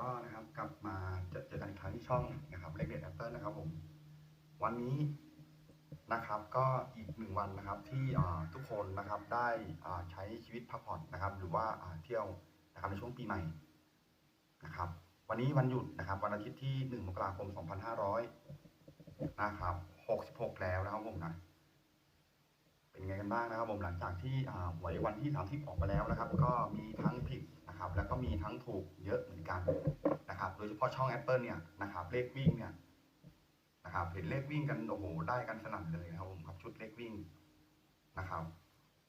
ก็นะครับกลับมาเจอเจอกันอีกครั้งที่ช่องนะครับเลขเด็ดแอปเปิลนะครับผมวันนี้นะครับก็อีกหนึ่งวันนะครับที่ทุกคนนะครับได้ใช้ชีวิตพักผ่อนนะครับ หรือว่าเที่ยวนะครับในช่วงปีใหม่นะครับ วันนี้วันหยุดนะครับ วันอาทิตย์ที่ 1 มกราคม 2500 นะครับ 66 แล้วนะครับผมนะเป็นไงกันบ้างนะครับผมหลังจากที่หวยวันที่ 30 ออกมาแล้วนะครับ ก็มีทั้งผิด นะครับแล้วก็มีทั้งถูกเยอะเหมือนกันนะครับโดยเฉพาะช่อง Apple เนี่ยนะครับเลขวิ่งเนี่ยนะครับเห็นเลขวิ่งกันโอ้โหได้กันสนั่นเลยนะครับผมกับชุดเลขวิ่งนะครับ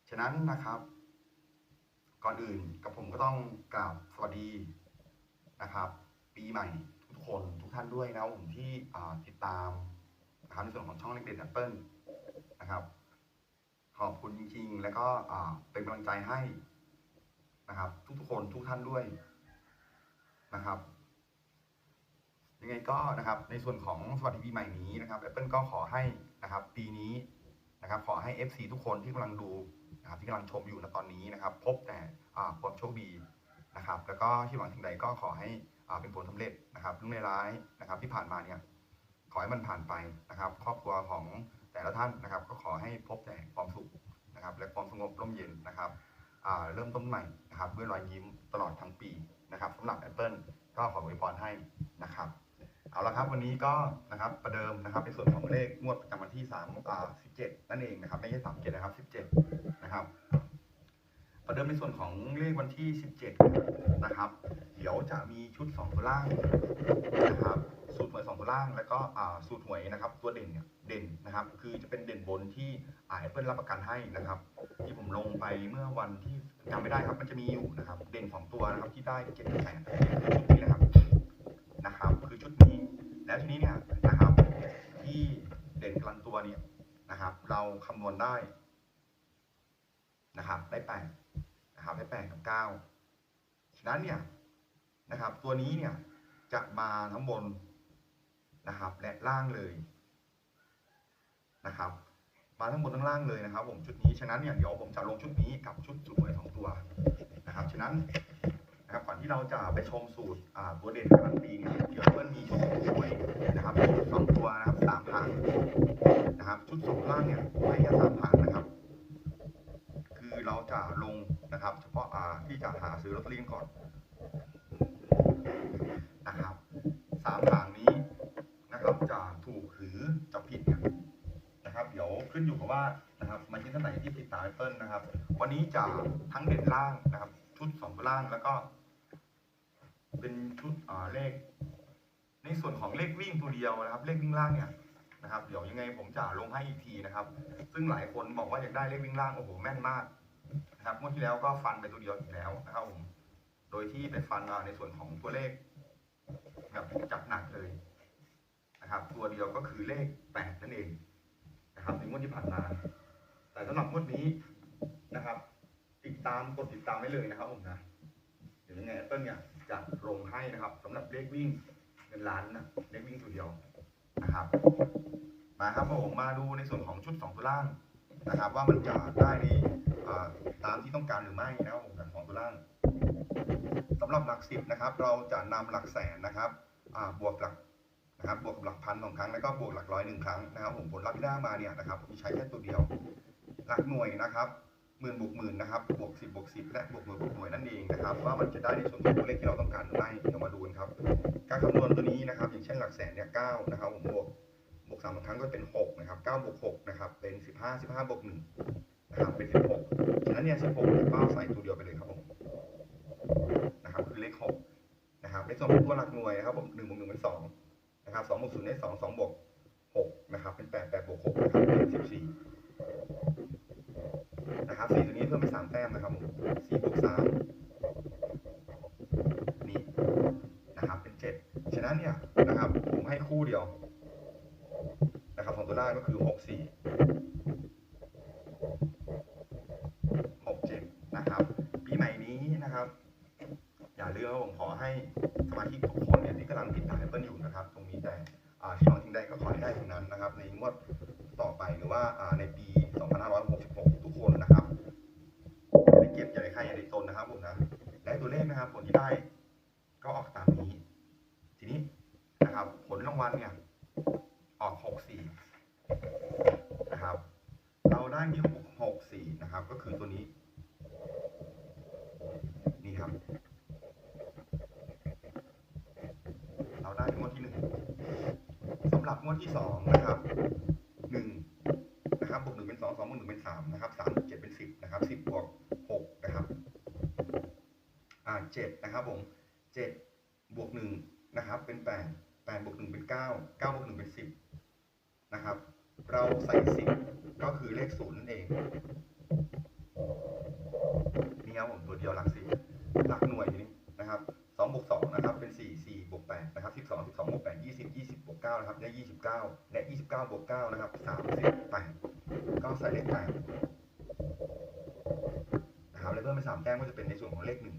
ฉะนั้นนะครับ ก่อนอื่นกับผมก็ต้องกล่าวสวัสดีนะครับ ปีใหม่ทุกคนทุกท่านด้วยนะครับผมที่ติดตามนะครับในส่วนของช่องเลขเด็ด Apple นะครับขอบคุณจริงๆ แล้วก็เป็นกำลังใจให้ นะครับ ทุกๆคนทุกท่านด้วยนะครับ ยังไงก็นะครับ ในส่วนของสวัสดีปีใหม่นี้นะครับ Apple ก็ขอให้นะครับ ปีนี้นะครับ ขอให้ FC ทุกคนที่กำลังดูนะครับ ที่กำลังชมอยู่ณตอนนี้นะครับ พบแต่ความโชคดีนะครับ แล้วก็ที่หวังสิ่งใดก็ขอให้เป็นผลสำเร็จนะครับเรื่องร้ายนะครับ ที่ผ่านมาเนี่ยขอให้มันผ่านไปนะครับ ครอบครัวของแต่ละท่านนะครับ ก็ขอให้พบแต่ความสุขนะครับ และความสงบร่มเย็นนะครับ เริ่มต้นใหม่นะครับด้วยรอยยิ้มตลอดทั้งปีนะครับสำหรับ Apple ก็ขออวยพรให้นะครับเอาละครับวันนี้ก็นะครับประเดิมนะครับในส่วนของเลขงวดประจำวันที่3อ่า17 นั่นเองนะครับไม่ใช่37นะครับ17นะครับประเดิมในส่วนของเลขวันที่ 17นะครับเดี๋ยวจะมีชุด2ตัวล่าง ล่างแล้วก็สูตรหวยนะครับ ตัวเด่นเนี่ยเด่นนะครับ คือจะเป็นเด่นบนที่อ่า Apple รับประกันให้นะครับ ที่ผมลงไปเมื่อวันที่จำไม่ได้ครับ มันจะมีอยู่นะครับ เด่น2ตัวนะครับที่ได้7 8 0 0 0ชุดนี้นะครับนะครับ คือชุดนี้ แล้วทีนี้เนี่ยนะครับ ที่เด่นกลันตัวเนี่ยนะครับ เราคำนวณได้นะครับ ได้แปดนะครับได้แปดกับเก้าฉะนั้นเนี่ยนะครับ ตัวนี้เนี่ยจะมาทั้งบน นะครับ และล่างเลยนะครับ มาทั้งบนทั้งล่างเลยนะครับ ผมชุดนี้ฉะนั้นเนี่ยเดี๋ยวผมจะลงชุดนี้กับชุดสุดหวยสองตัวนะครับฉะนั้นนะครับก่อนที่เราจะไปชมสูตรอ่าตัวเด่นการันตีเนี่ยเดี๋ยวเพื่อนมีชุดสวยนะครับชุดสองตัวนะครับสามหางนะครับ ชุดสองล่างเนี่ยไม่แค่สามหางนะครับ คือเราจะลงนะครับ เฉพาะอ่าที่จะหาซื้อลอตเตอรี่ก่อนนะครับสามหางนี้นะครับจะถูกหรือจะผิดเนี่ยนะครับ เดี๋ยวขึ้นอยู่กับ ว่านะครับมันที่ท่านไหนที่ติดตามเปิ้ลนะครับ วันนี้จะทั้งเด่นล่างนะครับ ชุดสองล่างแล้วก็ เป็นชุดอ่าเลข ในส่วนของเลขวิ่งตัวเดียวนะครับ เลขวิ่งล่างเนี่ยนะครับ เดี๋ยวยังไงผมจะลงให้อีกทีนะครับ ซึ่งหลายคนบอกว่าอยากได้เลขวิ่งล่างโอ้โหแม่นมากนะครับงวดที่แล้วก็ฟันไปตัวเดียวอีกแล้วนะครับผมโดยที่ไปฟันอ่าในส่วนของตัวเลขแบบจับหนักเลยนะครับ ตัวเดียวก็คือเลขแปดนั่นเอง นะครับในงวดที่ผ่านมา แต่สำหรับงวดนี้นะครับ ติดตามกดติดตามไว้เลยนะครับผมนะเดี๋ยวยังไง Apple เนี่ยจะลงให้นะครับสำหรับเลขวิ่งเงินล้านนะเลขวิ่งตัวเดียวนะครับ มาครับผมมาดูในส่วนของชุด2ตัวล่างนะครับ ว่ามันจะได้ในตามที่ต้องการหรือไม่นะครับผมกับสองตัวล่างสำหรับหลักสิบนะครับ เราจะนำหลักแสนนะครับบวกหลัก นะครับบวกหลักพันสองครั้งแล้วก็บวกหลักร้อยหนึ่งครั้งนะครับผมผลลัพธ์ที่ได้มาเนี่ยนะครับผมใช้แค่ตัวเดียวหลักหน่วยนะครับหมื่นบวกหมื่นนะครับบวกสิบบวกสิบและบวกหน่วยบวกหน่วยนั่นเองนะครับว่ามันจะได้ในส่วนของตัวเลขที่เราต้องการหรือไม่เดี๋ยวมาดูกันครับ การคำนวณตัวนี้นะครับ อย่างเช่นหลักแสนเนี่ยเก้านะครับผมบวกบวกสามครั้งก็เป็นหกนะครับเก้าบวกหกนะครับเป็นสิบห้าสิบห้าบวกหนึ่งนะครับเป็นสิบหกฉะนั้นเนี่ยสิบหกก็ใส่ตัวเดียวไปเลยครับผมนะครับคือเลขหกนะครับในส่วนของตัวหลักหน่วยนะครับผมหนึ่งบวกหนึ่งเป็นสอง นะครับสองบวกศูนย์ได้สองสองบวกหกนะครับ เป็นแปดแปดบวกหกนะครับเป็นสิบสี่ นะครับสี่ตัวนี้เพิ่มไปสามแต้มนะครับผมสี่บวกสามนี่นะครับเป็นเจ็ดฉะนั้นเนี่ยนะครับผมให้คู่เดียวนะครับของตัวล่างก็คือหกสี่หกเจ็ดนะครับ ปีใหม่นี้นะครับ อย่าลืมว่าผมขอให้สมาชิกทุกคนเนี่ยที่กำลังติดตามแอปเปิลอยู่นะครับตรงนี้ แต่อ่าที่หวังสิ่งใดก็ขอให้ได้ตรงนั้นนะครับ ในงวดต่อไปหรือว่าในปี 2566 ทุกคนนะครับอย่าได้เก็บอย่าได้ใครอย่าได้ตนนะครับผมนะและตัวเลขนะครับ ผลที่ได้ก็ออกตามนี้ ทีนี้นะครับ ผลรางวัลเนี่ยออกหกสี่นะครับ เราได้ที่หกหกสี่นะครับ ก็คือตัวนี้ครับ เราได้งวดที่หนึ่งสำหรับงวดที่สองนะครับหนึ่งนะครับบวกหนึ่งเป็นสองสองบวกหนึ่งเป็นสามนะครับสามบวกเจ็ดเป็นสิบนะครับสิบบวกหกนะครับอ่าเจ็ดนะครับผมเจ็ดบวกหนึ่งนะครับ เป็นแปดแปดบวกหนึ่งเป็นเก้าเก้าบวกหนึ่งเป็นสิบนะครับ เราใส่สิบก็คือเลขศูนย์ กเก้านะครับได้ยี่สิบเก้าและยี่สิบเก้าบวกเก้านะครับสามสิบแปดก็ใส่เลขแปดนะครับแล้วเพิ่มเป็นสามแต้มก็จะเป็นในส่วนของเลขหนึ่ง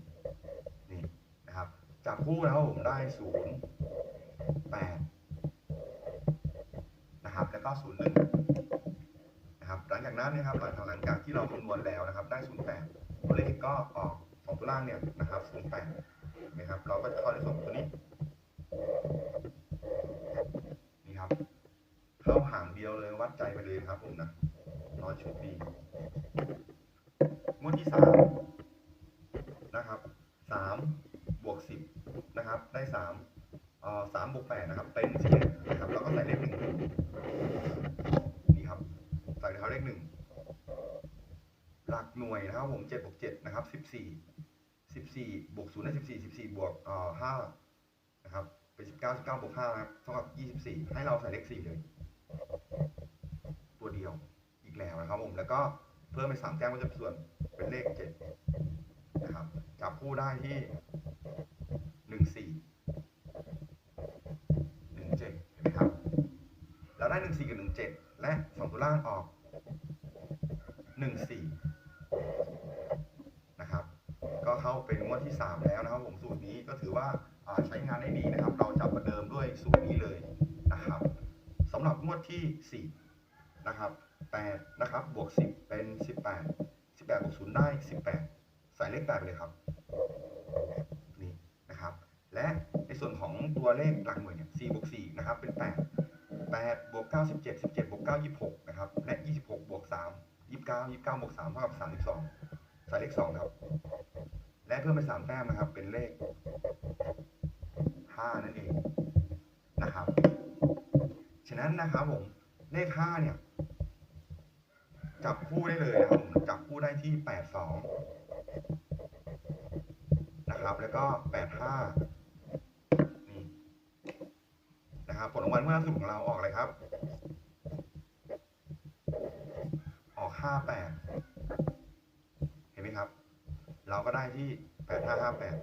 นี่นะครับจับคู่นะครับผมได้ศูนย์แปดนะครับแล้วก็ศูนย์หนึ่งนะครับหลังจากนั้นนะครับหลังหลังจากที่เราคำนวณแล้วนะครับ ได้ศูนย์แปดตัวเลขก็ออกสองตัวล่างเนี่ยนะครับศูนย์แปดนะครับเราก็จะเข้าในส่วนของตัวนี้ครับ เข้าห่างเดีย วัดใจไปเลยครับผมนะรอยชุดดีงวดที่สามนะครับสามบวกสิบนะครับ ได้สามเอ่อสามบวกแปดนะครับ เป็นสิบนะครับเราก็ใส่เลขหนึ่งนี่ครับใส่เท้าเลขหนึ่งหลักหน่วยนะครับผมเจ็ดบวกเจ็ดนะครับสิบสี่สิบสี่บวกศูนย์ได้สิบสี่สิบสี่บวกเอ่อห้านะครับเป็นสิบเก้าสิบเก้าบวกห้านะครับเท่ากับยี่สิบสี่ให้เราใส่เลขสี่เลย ดียวอีกแล้วนะครับผมแล้วก็เพิ่มเป็นสามแต้มก็จะเป็นส่วนเป็นเลขเจ็ดนะครับจับคู่ได้ที่หนึ่งสี่หนึ่งเจ็ดเห็นไหมครับเราได้หนึ่งสี่กับหนึ่งเจ็ดและสองตัวล่างออกหนึ่งสี่นะครับ ก็เข้าเป็นงวดที่สามแล้วนะครับผมสูตรนี้ก็ถือว่าอ่าใช้งานได้ดีนะครับ เราจับประเดิมด้วยสูตรนี้เลยนะครับสำหรับงวดที่สี่ นะครับแปดนะครับบวกสิบเป็นสิบแปดสิบแปดบวกศูนย์ได้สิบแปดใส่เลขแปดไปเลยครับนี่นะครับ และในส่วนของตัวเลขหลักหน่วยเนี่ยสี่บวกสี่นะครับเป็นแปดแปดบวกเก้าสิบเจ็ดสิบเจ็ดบวกเก้ายี่สิบหกนะครับและยี่สิบหกบวกสามยี่สิบเก้ายี่สิบเก้าบวกสามเท่ากับสามสิบสองใส่เลขสองครับ และเพิ่มเป็นสามแต้มนะครับ เป็นเลขห้านั่นเองนะครับ ฉะนั้นนะครับผมเลขห้าเนี่ย จับคู่ได้เลยนะครับ จับคู่ได้ที่แปดสองนะครับ แล้วก็แปดห้านี่นะครับ ผลรางวัลเมื่อล่าสุดของเราออกอะไรครับ ออกห้าแปดเห็นไหมครับ เราก็ได้ที่แปดห้าห้าแปด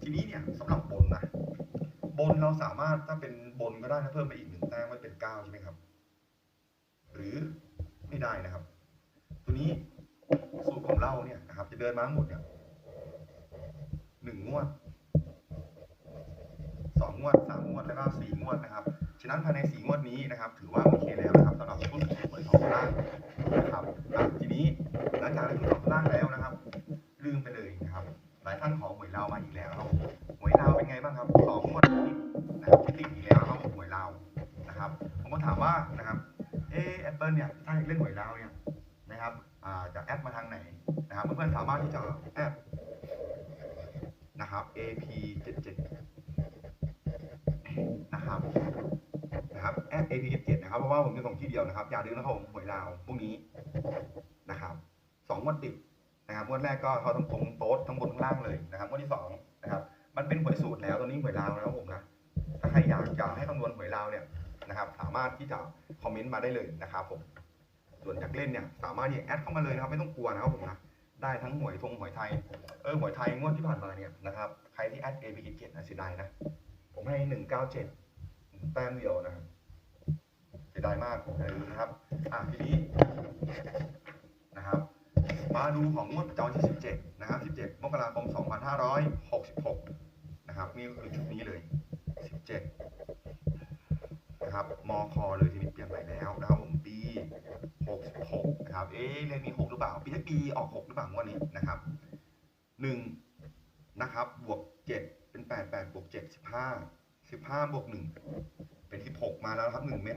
ทีนี้เนี่ยสำหรับบนนะ บนเราสามารถถ้าเป็นบนก็ได้นะเพิ่มไปอีกหนึ่งแต้มไว้เป็นเก้าใช่ไหมครับ หรือ ไม่ได้นะครับ ตัวนี้สูตรของเราเนี่ยนะครับ จะเดินมาทั้งหมดเนี่ยหนึ่งงวดสองงวดสามงวดแล้วก็สี่งวดนะครับ ฉะนั้นภายในสี่งวดนี้นะครับ ถือว่าโอเคแล้วนะครับสำหรับชุดหวยสองล่างนะครับทีนี้หลังจากได้ชุดสองล่างแล้วนะครับ อปเปิลเนี่ยถ้าเล่นหวยเราเนี่ยนะครับจะแอดมาทางไหนนะครับเพื่อนๆสามารถที่จะแอดนะครับ AP 77นะครับนะครับแอด AP 77นะครับเพราะว่าผมจะส่งที่เดียวนะครับอย่าลืมนะครับหวยเราพวกนี้นะครับสองงวดติดนะครับงวดแรกก็เขาทั้งตรงโต๊ดทั้งบนทั้งล่างเลยนะครับงวดที่สองนะครับมันเป็นหวยสูตรแล้วตอนนี้หวยเรานะครับผมนะถ้าใครอยากจะให้คำนวณหวยเราเนี่ยนะครับ สามารถที่จะ คอมเมนต์มาได้เลยนะครับผมส่วนอยากเล่นเนี่ยสามารถเนี่ยแอดเข้ามาเลยนะครับไม่ต้องกลัวนะครับผมนะได้ทั้งหวยทงหวยไทยเออหวยไทยงวดที่ผ่านมาเนี่ยนะครับใครที่แอด a b 7นะเสียดายนะผมให้หนึ่งเก้าเจ็ดแต้มเดียวนะครับเสียดายมากเออนะครับอะทีนี้นะครับมาดูของงวดประจำวันที่ 17 นะครับ 17 มกราคม 2566 นะครับ นี่ก็คือชุดนี้เลย 17 มี6หรือเปล่าปีที่ปีออก 6 หรือเปล่างวดนี้นะครับ 1 นะครับ บวก 7 เป็น 8 8 บวกเจ็ดสิบห้าสิบห้าบวกหนึ่งเป็นสิบหกมาแล้วครับหนึ่งเม็ด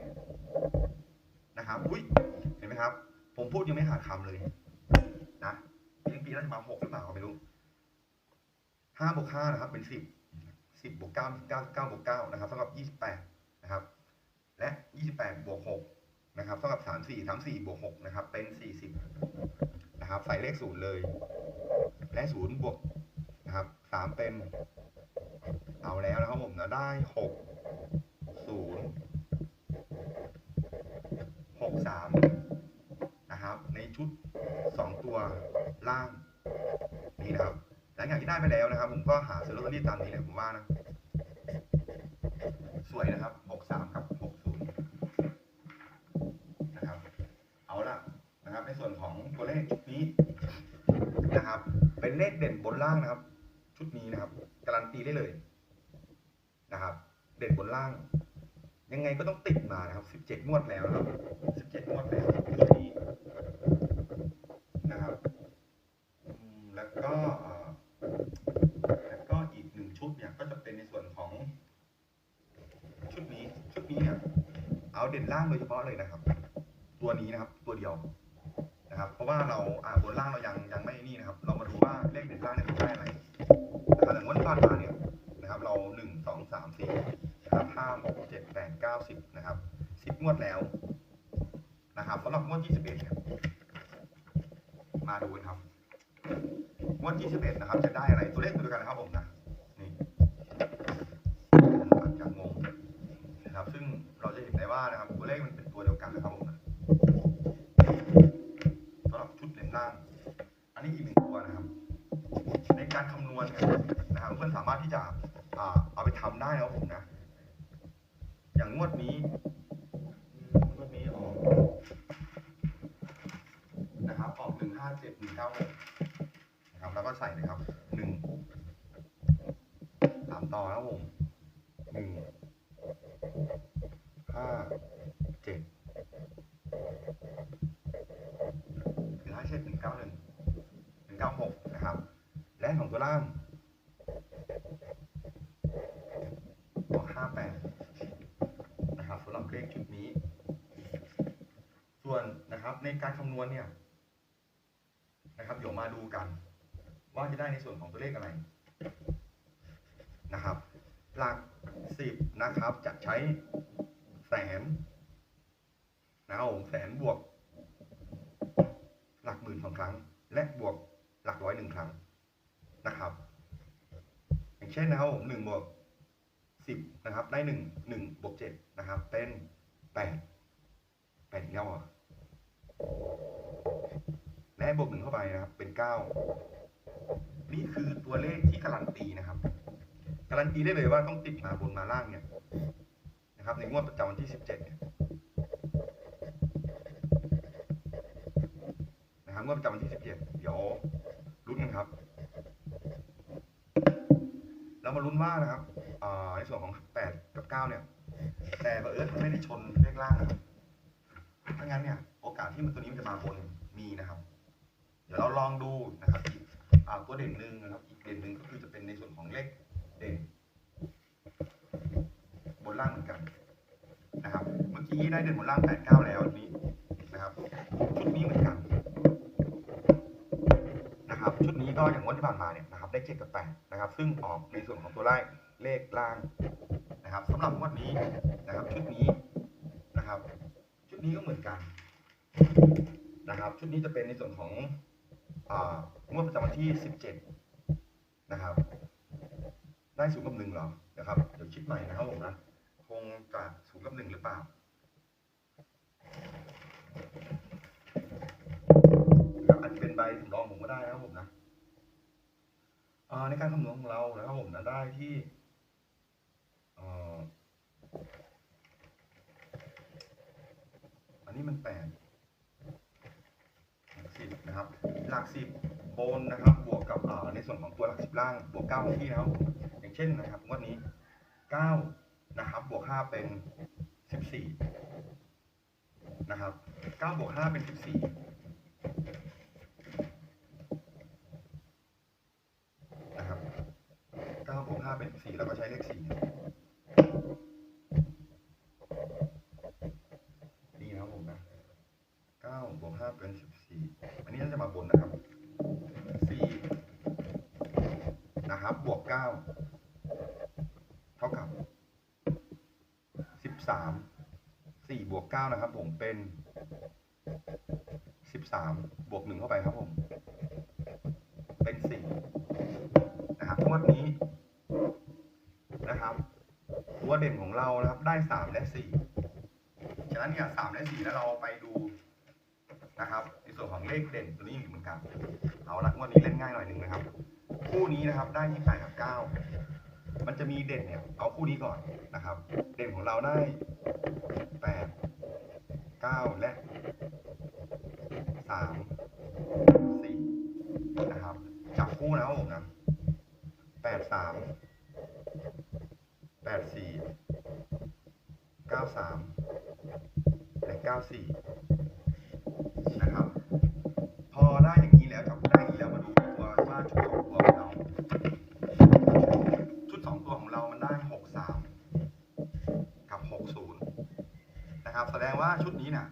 นะครับ อุ้ย เห็นไหมครับ ผมพูดยังไม่ขาดคำเลยนะปีปีน่าจะมาหกหรือเปล่าไม่รู้ห้าบวกห้านะครับ เป็นสิบสิบบวกเก้าเก้าเก้าบวกเก้านะครับเท่ากับยี่สิบแปดนะครับ และยี่สิบแปดบวกหกนะครับเท่ากับสามสี่สามสี่บวกหกนะครับ เป็นสี่สิบ นะครับ ใส่เลขศูนย์เลย และศูนย์บวกนะครับสามเป็น เอาแล้วนะครับผมนะได้หกศูนย์หกสามนะครับ ในชุดสองตัวล่างนี่นะครับหลังจากที่ได้ไปแล้วนะครับ ผมก็หาซื้อลอตเตอรี่ตามนี้เลยผมว่านะ สวยนะครับหกสามกับหกศูนย์นะครับ เอาละนะครับ ในส่วนของ ตัวเลขชุดนี้นะครับ เป็นเลขเด่นบนล่างนะครับ ชุดนี้นะครับ การันตีได้เลยนะครับ เด่นบนล่าง ยังไงก็ต้องติดมานะครับสิบเจ็ดงวดแล้วนะครับสิบเจ็ดงวดแล้วชุดนี้นะครับแล้วก็แล้วก็อีกหนึ่งชุดเนี่ยก็จะเป็นในส่วนของ ชุดนี้ชุดนี้เนี่ยเอาเด่นล่างโดยเฉพาะเลยนะครับ ตัวนี้นะครับ ตัวเดียว นะครับ เพราะว่าเราอ่าบนล่างเรายังยังไม่นี่นะครับ เรามาดูว่าเลขเด่นล่างเนี่ยมันได้อะไรนะครับอย่างงวดที่ผ่านมาเนี่ยนะครับ เราหนึ่งสองสามสี่นะครับห้าหกเจ็ดแปดเก้าสิบนะครับสิบงวดแล้วนะครับสำหรับงวดที่สิบเอ็ดเนี่ยมาดูกันครับงวดที่สิบเอ็ดนะครับ จะได้อะไรตัวเลขตัวเดียวกันนะครับผมนะนี่อาจจะงง นะครับซึ่งเราจะเห็นได้ว่านะครับตัวเลขมันเป็นตัวเดียวกันนะครับผมนะสำหรับชุดเด่นล่าง อันนี้อีกหนึ่งตัวนะครับ ในการคำนวณเนี่ยนะครับเพื่อนสามารถที่จะอ่าเอาไปทำได้นะครับผมนะ อย่างงวดนี้งวดนี้ออกนะครับออกหนึ่งห้าเจ็ดหนึ่งเก้าหกนะครับแล้วก็ใส่นะครับหนึ่งตามต่อนะครับผมหนึ่งห้าเจ็ดหนึ่งห้าเจ็ดหนึ่งเก้าหนึ่งหนึ่งเก้าหกนะครับ และของตัวล่างตัวห้าแปดนะครับสำหรับเลขชุดนี้ ส่วนนะครับ ในการคำนวณเนี่ยนะครับ เดี๋ยวมาดูกัน ว่าจะได้ในส่วนของตัวเลขอะไรนะครับ หลักสิบนะครับจะใช้แสนนะครับผมแสนบวก หลักหมื่นสองครั้ง และบวกหลักร้อยหนึ่งครั้งนะครับ อย่างเช่นนะครับผมหนึ่งบวกสิบนะครับ ได้หนึ่งหนึ่งบวกเจ็ดนะครับ เป็นแปดแปดอีกแล้วเหรอะ และบวกหนึ่งเข้าไปนะครับ เป็นเก้านี่คือตัวเลขที่การันตีนะครับ การันตีได้เลยว่าต้องติดมาบนมาล่างเนี่ยนะครับ ในงวดประจำวันที่17เนี่ยนะครับงวดประจำวันที่17เจ็ดเดี๋ยวลุ้นกันครับ เรามาลุ้นว่านะครับในส่วนของ8กับ9เนี่ย แต่บังเอิญมันไม่ได้ชนเลขล่างนะครับถ้างั้นเนี่ย โอกาสที่มันตัวนี้มันจะมาบนมีนะครับ เดี๋ยวเราลองดูนะครับอีกอ่าตัวเด่นหนึ่งนะครับ อีกเด่นหนึ่งก็คือจะเป็นในส่วนของเลขเด่น บนล่างเหมือนกันนะครับ เมื่อกี้ได้เด่นบนล่างแปดเก้าแล้วนนี้นะครับชุดนี้เหมือนกันนะครับ ชุดนี้ก็อย่างงวดที่ผ่านมาเนี่ยนะครับ ได้เจ็ดกับแปดนะครับ ซึ่งออกในส่วนของตัวไล่เลขล่างนะครับสำหรับงวดนี้นะครับชุดนี้นะครับ ชุดนี้ก็เหมือนกัน นะครับ ชุดนี้จะเป็นในส่วนของงวดประจำวันที่สิบเจ็ดนะครับ ได้ศูนย์กับหนึ่งหรอเดี๋ยวครับ เดี๋ยวคิดใหม่นะครับผมนะคงจะศูนย์กับหนึ่งหรือเปล่าครับอาจจะเป็นใบสำรองผมก็ได้นะครับผมนะในการคำนวณของเรานะครับผมนะได้ที่อันนี้มันแปด 10นะครับ หลัก 10 บนนะครับ บวกกับในส่วนของตัวหลัก 10 ล่าง บวก9ก้าพี่นะครับ อย่างเช่นนะครับงวดนี้ 9 นะครับ บวก 5 เป็น 14 นะครับ 9 บวก 5 เป็น 14 นะครับ 9 บวก 5 เป็น 14 แล้วก็ใช้เลข 4 วกห้าเป็นสิบสี่อันนี้น่าจะมาบนนะครับสี่นะครับบวกเก้าเท่ากับสิบสามสี่บวกเก้านะครับ ผมเป็นสิบสามบวกหนึ่งเข้าไปครับผม เป็นสี่นะครับงวดนี้นะครับตัวเด่นของเรานะครับได้สามและสี่ฉะนั้นเนี่ยสามและสี่แล้วเราไปดูนะครับ ในส่วนของ เลขเด่นตัวนี้อีกเหมือนกัน เอาละงวดนี้เล่นง่ายหน่อยหนึ่งนะครับ คู่นี้นะครับได้ที่แปดกับเก้ามันจะมีเด่นเนี่ยเอาคู่นี้ก่อนนะครับ เด่นของเราได้แปดเก้าและสามสี่นะครับจับคู่นะครับผมนะแปดสามแปดสี่เก้าสามและเก้าสี่นะครับ ชุดสองตัวของเรามันได้หกสามกับหกศูนย์นะครับ แสดงว่าชุดนี้เนี่ย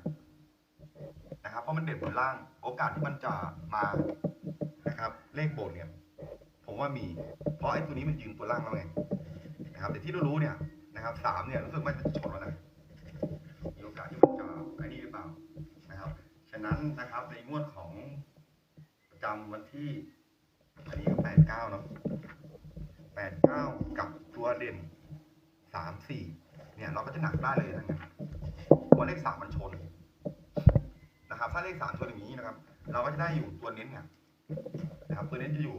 นะครับเพราะมันเด่นบนล่างโอกาสที่มันจะมานะครับ เลขโบนเนี่ย ผมว่ามี เพราะไอ้ตัวนี้มันยืนตัวล่างแล้วไงนะครับ แต่ที่เรารู้เนี่ยนะครับสามเนี่ยรู้สึกว่ามันจะชนแล้วนะมีโอกาสที่มันจะไอ้นี่หรือเปล่านะครับ ฉะนั้นนะครับในงวดของประจำวันที่ ดเก้าเนาะแปดเก้ากับตัวเด่นสามสี่เนี่ยเราก็จะหนักได้เลยทั้งนั้นเพราเลขสามมันชนนะครับ ถ้าเลขสามชนอย่างนี้นะครับ เราก็จะได้อยู่ตัวเน้นเนี่ยนะครับตัวเน้นจะอยู่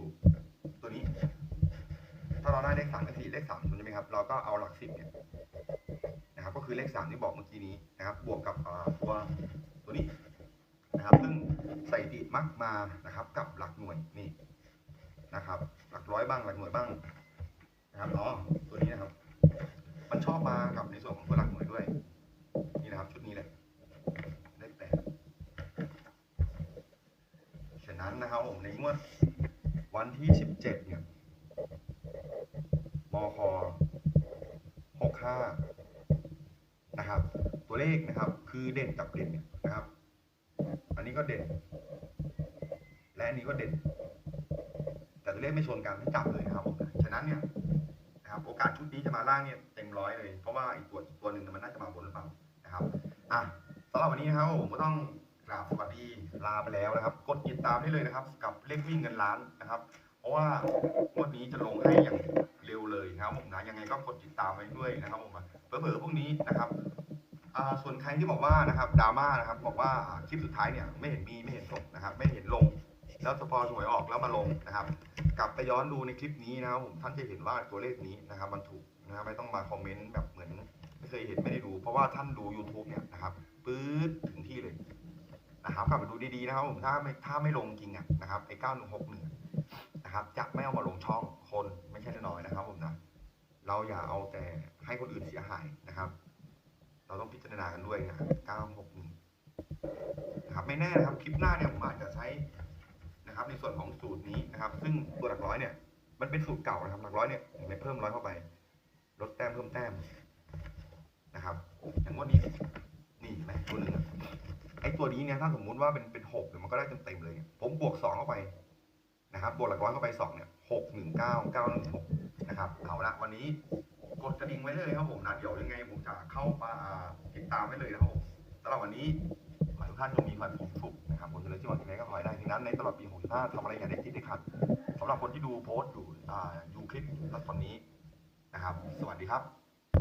ตัวนี้ ถ้าเราได้เลขสามกับสี่เลขสามชนใช่ไหมครับ เราก็เอาหลักสิบเนี่ยนะครับ ก็คือเลขสามที่บอกเมื่อกี้นี้นะครับ บวกกับตัวตัวนี้นะครับ ซึ่งสถิติมักมานะครับ กับหลักหน่วยนี่ นะครับ หลักร้อยบ้างหลักหน่วยบ้างนะครับอ๋อตัวนี้นะครับ มันชอบมากับในส่วนของตัวหลักหน่วยด้วย นี่นะครับชุดนี้เลยเลขแปดฉะนั้นนะครับผมในงวดวันที่สิบเจ็ดเนี่ยมคหกห้านะครับ ตัวเลขนะครับ คือเด่นกับเด่นเนี่ยนะครับ อันนี้ก็เด่น และอันนี้ก็เด่น ต่ตัวเลขไม่ชนกันไม่จับเลยนะครับผมฉะนั้นเนี่ยนะครับโอกาสชุดนี้จะมาล่างเนี่ยเต็มร้อยเลย เพราะว่าอีกตัวอีกตัวหนึ่งมันน่าจะมาบนหรือเปล่านะครับอะสำหรับวันนี้นะครับผมก็ต้องกราบสวัสดีลาไปแล้วนะครับ กดติดตามได้เลยนะครับ กับเลขวิ่งเงินล้านนะครับ เพราะว่างวดนี้จะลงให้อย่างเร็วเลยนะครับผมนะยังไงก็กดติดตามไว้ด้วยนะครับผมเผลอๆพวกนี้นะครับอ่าส่วนใครที่บอกว่านะครับดราม่านะครับบอกว่าคลิปสุดท้ายเนี่ยไม่เห็นมีไม่เห็นส่งนะครับ ไม่เห็นลง แล้วพอหวยออกแล้วมาลงนะครับ กลับไปย้อนดูในคลิปนี้นะครับผมท่านจะเห็นว่าตัวเลขนี้นะครับมันถูกนะครับไม่ต้องมาคอมเมนต์แบบเหมือนไม่เคยเห็นไม่ได้ดูเพราะว่าท่านดู YouTube เนี่ยนะครับปื๊ดถึงที่เลยนะครับกลับไปดูดีๆนะครับผมถ้าไม่ถ้าไม่ลงจริงอะนะครับไอ้เก้าหนึ่งหกหนึ่งนะครับจะไม่เอามาลงช่องคนไม่ใช่น้อยนะครับผมนะเราอย่าเอาแต่ให้คนอื่นเสียหายนะครับ เราต้องพิจารณากันด้วยนะเก้าหกหนึ่งนะครับไม่แน่นะครับคลิปหน้าเนี่ยผมอาจจะใช้ นะครับ ในส่วนของสูตรนี้นะครับ ซึ่งตัวหลักร้อยเนี่ยมันเป็นสูตรเก่านะครับ หลักร้อยเนี่ยผมไม่เพิ่มร้อยเข้าไป ลดแต้มเพิ่มแต้มนะครับอย่างงวดนี้นี่เห็นไหมตัวหนึ่งไอ้ตัวนี้เนี่ยถ้าสมมุติว่าเป็นเป็นหกเนี่ยมันก็ได้เต็มๆเลยเนี่ยผมบวกสองเข้าไปนะครับบวกหลักร้อยเข้าไปสองเนี่ยหกหนึ่งเก้าเก้าหนึ่งหกนะครับเอาละวันนี้กดกระดิ่งไว้เลยครับผมนะเดี๋ยวยังไงผมจะเข้ามาติดตามไว้เลยนะครับผมสำหรับวันนี้ ท่านจงมีความผมถูกนะครับผมเลยที่หวังที่ไหนก็ขอให้ได้ทีนั้นในตลอดปี 65ทำอะไรอย่าได้คิดได้ขัดสำหรับคนที่ดูโพสต์อยู่อ่าดูคลิปตอนนี้นะครับ สวัสดีครับ